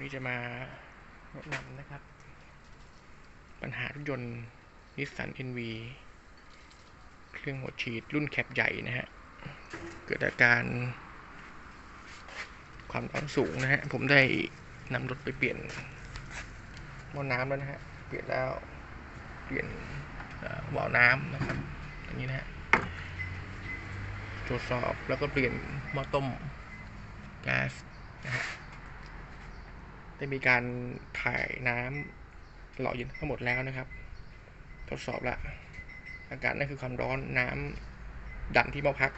นี้จะมาแนะนำนะครับ ปัญหารถยนต์นิสสัน NV เครื่องหัวฉีดรุ่นแคปใหญ่นะฮะ เกิดอาการความร้อนสูงนะฮะ ผมได้นำรถไปเปลี่ยนหม้อน้ำแล้วนะฮะ เปลี่ยนแล้ว เปลี่ยนเอ่อวาล์วน้ำนะครับอย่างนี้นะฮะ ตรวจสอบแล้วก็เปลี่ยนหม้อต้มแก๊าซนะฮะ ได้มีการถ่ายน้ำหล่อเย็นทั้งหมดแล้วนะครับ ทดสอบละอาการนั่นคือความร้อนน้ำดันที่หม้อพัก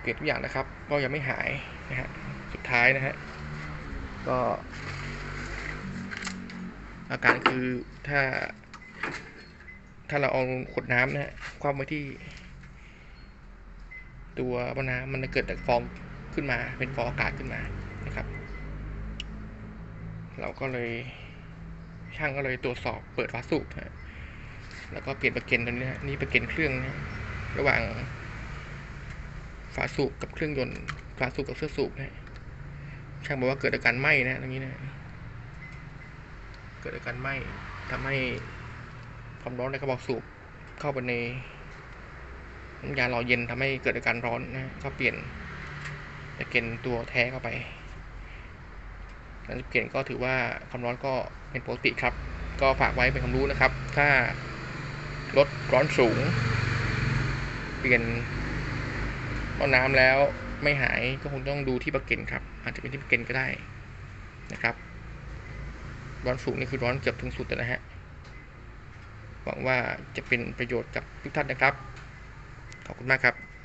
เปลี่ยนทุกอย่างนะครับ ก็ยังไม่หายนะฮะสุดท้ายนะฮะก็อาการคือถ้า ถ้าเราเอาขวดน้ำนะฮะคว่ำไว้ที่ ตัวหม้อน้ำมันจะเกิดแต่ฟองขึ้นมาเป็นฟองอากาศขึ้นมานะครับ เราก็เลยช่างก็เลยตรวจสอบเปิดฝาสูบฮะแล้วก็เปลี่ยนประเก็นตัวนี้นะฮะนี่ประเก็นเครื่องนะระหว่างฝาสูบกับเครื่องยนต์ฝาสูบกับเครื่องสูบนะฮะช่างบอกว่าเกิดอาการไหม้นะตรงนี้นะ เกิดอาการไหม้ทำให้ความร้อนในกระบอกสูบเข้าไปในน้ำยาหล่อเย็นทำให้เกิดอาการร้อนนะก็เปลี่ยนตะเก็นตัวแท้เข้าไป หลังจากเปลี่ยนก็ถือว่าความร้อนก็เป็นปกติครับ ก็ฝากไว้เป็นความรู้นะครับ ถ้ารถร้อนสูง เปลี่ยนหม้อน้ำแล้วไม่หายก็คงต้องดูที่ประเก็นครับ อาจจะเป็นที่ประเก็นก็ได้นะครับ ร้อนสูงนี่คือร้อนเกือบถึงสุดแล้วนะฮะหวังว่าจะเป็นประโยชน์กับทุกท่านนะครับ ขอบคุณมากครับ